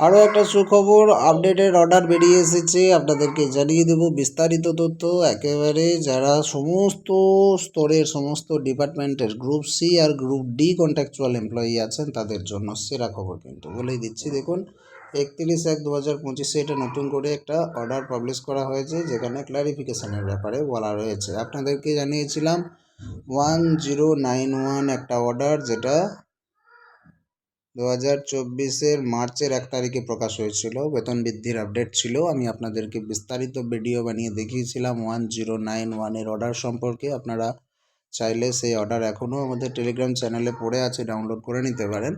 আরও একটা সুখবর আপডেটের অর্ডার বেরিয়ে এসেছে। আপনাদেরকে জানিয়ে দেব বিস্তারিত তথ্য। একেবারে যারা সমস্ত স্তরের সমস্ত ডিপার্টমেন্টের গ্রুপ সি আর গ্রুপ ডি কন্ট্রাকচুয়াল এমপ্লয়ি আছেন, তাদের জন্য সেরা খবর কিন্তু বলেই দিচ্ছি। দেখুন, একত্রিশ এক দু হাজার পঁচিশে এটা নতুন করে একটা অর্ডার পাবলিশ করা হয়েছে, যেখানে ক্লারিফিকেশানের ব্যাপারে বলা রয়েছে। আপনাদেরকে জানিয়েছিলাম ওয়ান জিরো নাইন ওয়ান একটা অর্ডার যেটা দু হাজার চব্বিশের মার্চের এক তারিখে প্রকাশ হয়েছিল। বেতন বৃদ্ধির আপডেট ছিল। আমি আপনাদেরকে বিস্তারিত ভিডিও বানিয়ে দেখিয়েছিলাম। ওয়ান জিরো নাইন ওয়ানের অর্ডার সম্পর্কে। আপনারা চাইলে সেই অর্ডার এখনও আমাদের টেলিগ্রাম চ্যানেলে পড়ে আছে ডাউনলোড করে নিতে পারেন।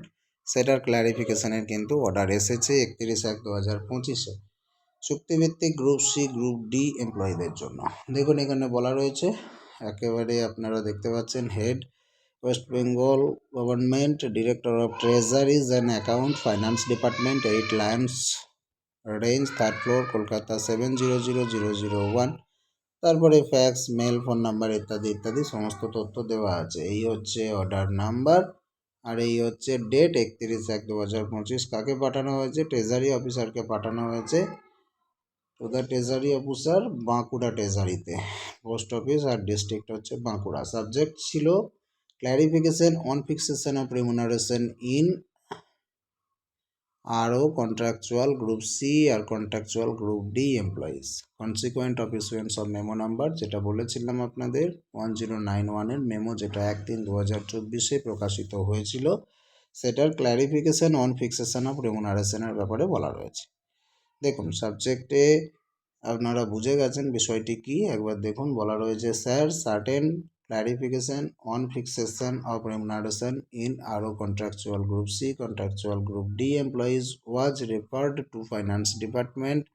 সেটার ক্ল্যারিফিকেশনের কিন্তু অর্ডার এসেছে একত্রিশ এক দু হাজার পঁচিশে। চুক্তিভিত্তিক গ্রুপ সি গ্রুপ ডি এমপ্লয়ীদের জন্য। দেখুন, এখানে বলা রয়েছে, একেবারে আপনারা দেখতে পাচ্ছেন head West Bengal government director of treasuries and account finance department eight Lyons Range third floor Kolkata seven zero zero zero zero one তারপরে ফ্যাক্স মেল ফোন নাম্বার ইত্যাদি ইত্যাদি, সমস্ত তথ্য দেওয়া আছে। এই হচ্ছে অর্ডার নাম্বার আর এই হচ্ছে ডেট একত্রিশ এক দু হাজার পঁচিশ। কাকে পাঠানো হয়েছে? ট্রেজারি অফিসারকে পাঠানো হয়েছে। To the treasury officer Bankura ট্রেজারিতে post office আর ডিস্ট্রিক্ট হচ্ছে বাঁকুড়া। সাবজেক্ট ছিল clarification on fixation of remuneration in RO contractual group C আর contractual group D employees. Consequent of issuance of memo number, যেটা বলেছিলাম আপনাদের ওয়ান জিরো নাইন ওয়ানের memo যেটা এক তিন দু হাজার চব্বিশে প্রকাশিত হয়েছিল, সেটার ক্ল্যারিফিকেশন অন ফিক্সেশন অফ রেমুনারেশনের ব্যাপারে বলা রয়েছে। দেখুন সাবজেক্টে আপনারা বুঝে গেছেন বিষয়টি কি। একবার দেখুন, বলা রয়েছে sir certain clarification on fixation of remuneration in RO contractual group C contractual group D employees was referred to finance department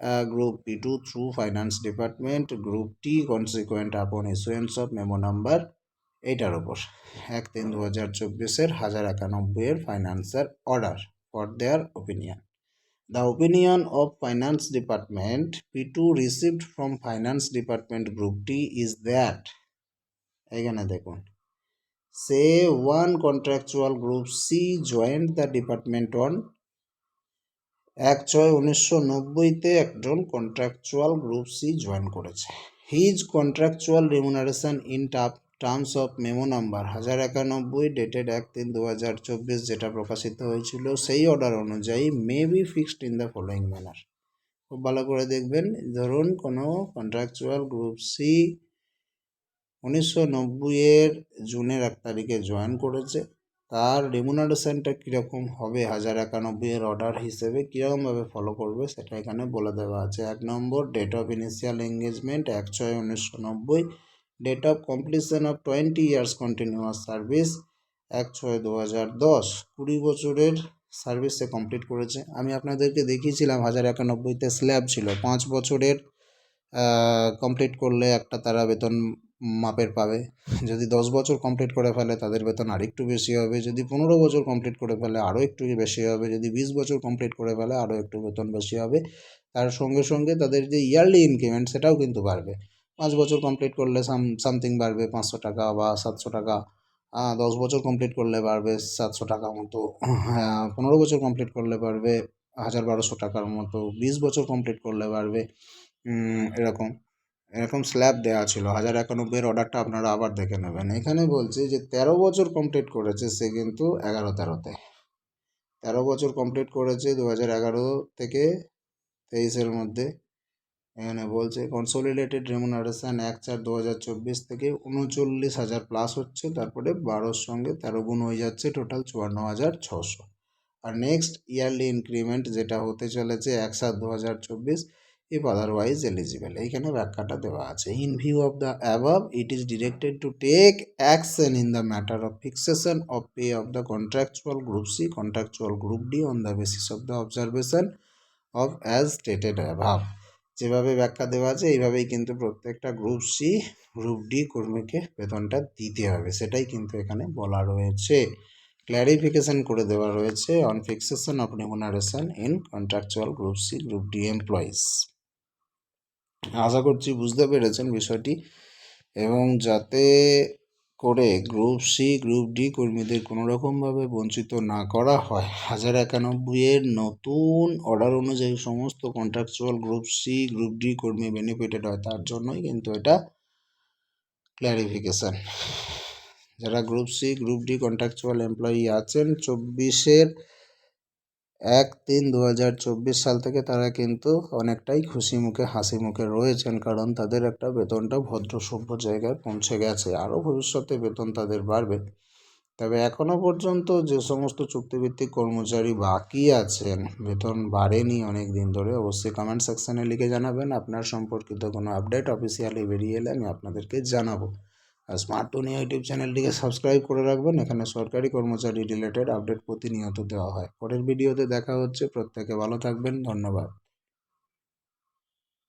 uh, group P2 through finance department group T consequent upon issuance of memo number এইটার ওপর এক তিন দু হাজার চব্বিশের হাজার একানব্বইয়ের ফাইন্যান্সের order for their opinion The opinion of Finance Department P2 received from Finance Department Group T is that এখানে দেখুন। Say one contractual group C joined the department on এক ছয় উনিশশো নব্বইতে একজন কন্ট্রাকচুয়াল গ্রুপ সি জয়েন করেছে। His contractual remuneration in টাপ terms of memo number হাজার একানব্বই ডেটেড এক তিন দু হাজার চব্বিশ যেটা প্রকাশিত হয়েছিল সেই অর্ডার অনুযায়ী may be fixed in the following manner খুব ভালো করে দেখবেন, ধরুন কোনো কন্ট্রাকচুয়াল গ্রুপ সি উনিশশো নব্বইয়ের জুনের এক তারিখে জয়েন করেছে। তার রেমুনারেশনটা কীরকম হবে? হাজার একানব্বইয়ের অর্ডার হিসেবে কীরকমভাবে ফলো করবে সেটা এখানে বলে দেওয়া আছে। এক নম্বর ডেট অফ ইনিশিয়াল এঙ্গেজমেন্ট এক ছয় উনিশশো নব্বই date of completion of twenty years continuous service এক ছয় দু হাজার দশ, কুড়ি বছরের সার্ভিসে কমপ্লিট করেছে। আমি আপনাদেরকে দেখিয়েছিলাম, হাজার একানব্বইতে স্ল্যাব ছিল। পাঁচ বছরের কমপ্লিট করলে একটা তারা বেতন মাপের পাবে। যদি দশ বছর কমপ্লিট করে ফেলে তাদের বেতন আরেকটু বেশি হবে। যদি পনেরো বছর কমপ্লিট করে ফেলে আরও একটু বেশি হবে। যদি বিশ বছর কমপ্লিট করে ফেলে আরও একটু বেতন বেশি হবে। তার সঙ্গে সঙ্গে তাদের যে ইয়ারলি ইনক্রিমেন্ট সেটাও কিন্তু বাড়বে। পাঁচ বছর কমপ্লিট করলে সাম সামথিং বাড়বে পাঁচশো টাকা বা সাতশো টাকা। দশ বছর কমপ্লিট করলে বাড়বে সাতশো টাকা মতো। হ্যাঁ, পনেরো বছর কমপ্লিট করলে বাড়বে হাজার বারোশো টাকার মতো। বিশ বছর কমপ্লিট করলে বাড়বে এরকম। এরকম স্ল্যাব দেওয়া ছিল। হাজার একানব্বইয়ের অর্ডারটা আপনারা আবার দেখে নেবেন। এখানে বলছে যে, তেরো বছর কমপ্লিট করেছে সে কিন্তু এগারো তেরোতে। তেরো বছর কমপ্লিট করেছে দু হাজার এগারো থেকে তেইশের মধ্যে। এখানে বলছে কনসোলিডেটেড রেমুনারেশান এক চার দু হাজার চব্বিশ থেকে উনচল্লিশ হাজার প্লাস হচ্ছে। তারপরে বারোর সঙ্গে তেরো গুণ হয়ে যাচ্ছে টোটাল চুয়ান্ন হাজার ছশো আর নেক্সট ইয়ারলি ইনক্রিমেন্ট যেটা হতে চলেছে, এক সাত দু হাজার চব্বিশ ইফ আদারওয়াইজ এলিজিবল এইখানে ব্যাখ্যাটা দেওয়া আছে। In view of the above it is directed to take action in the matter of fixation of pay of the contractual group C contractual group D on the basis of the observation of as stated above যেভাবে ব্যাখ্যা দেওয়া আছে, এইভাবেই কিন্তু প্রত্যেকটা group C group D কর্মীকে বেতনটা দিতে হবে। সেটাই কিন্তু এখানে বলা রয়েছে। ক্ল্যারিফিকেশন করে দেওয়া রয়েছে on fixation of remuneration in contractual group C group D employees আশা করছি বুঝতে পেরেছেন বিষয়টি এবং যাতে করে গ্রুপ সি গ্রুপ ডি কর্মীদের কোনো রকমভাবে বঞ্চিত না করা হয়। হাজার একানব্বই এর নতুন অর্ডার অনুযায়ী সমস্ত contractual group C group D কর্মী বেনিফিটেড হয়। তার জন্যই কিন্তু এটা ক্ল্যারিফিকেশান যারা group C group D contractual employee আছেন, চব্বিশের এক তিন দু হাজার চব্বিশ সাল থেকে তারা কিন্তু অনেকটাই খুশি মুখে, হাসি মুখে রয়েছেন কারণ তাদের একটা বেতনটা ভদ্র সভ্য জায়গায় পৌঁছে গেছে। আরও ভবিষ্যতে বেতন তাদের বাড়বে। তবে এখনও পর্যন্ত যে সমস্ত চুক্তিভিত্তিক কর্মচারী বাকি আছেন, বেতন বাড়েনি অনেক দিন ধরে, অবশ্যই কমেন্ট সেকশানে লিখে জানাবেন। আপনার সম্পর্কিত কোনো আপডেট অফিসিয়ালি বেরিয়ে এলে আমি আপনাদেরকে জানাব। আর স্মার্ট টুনি ইউটিউব চ্যানেলটিকে সাবস্ক্রাইব করে রাখবেন। এখানে সরকারি কর্মচারী রিলেটেড আপডেট প্রতিনিয়ত দেওয়া হয়। পরের ভিডিওতে দেখা হচ্ছে। প্রত্যেকে ভালো থাকবেন। ধন্যবাদ।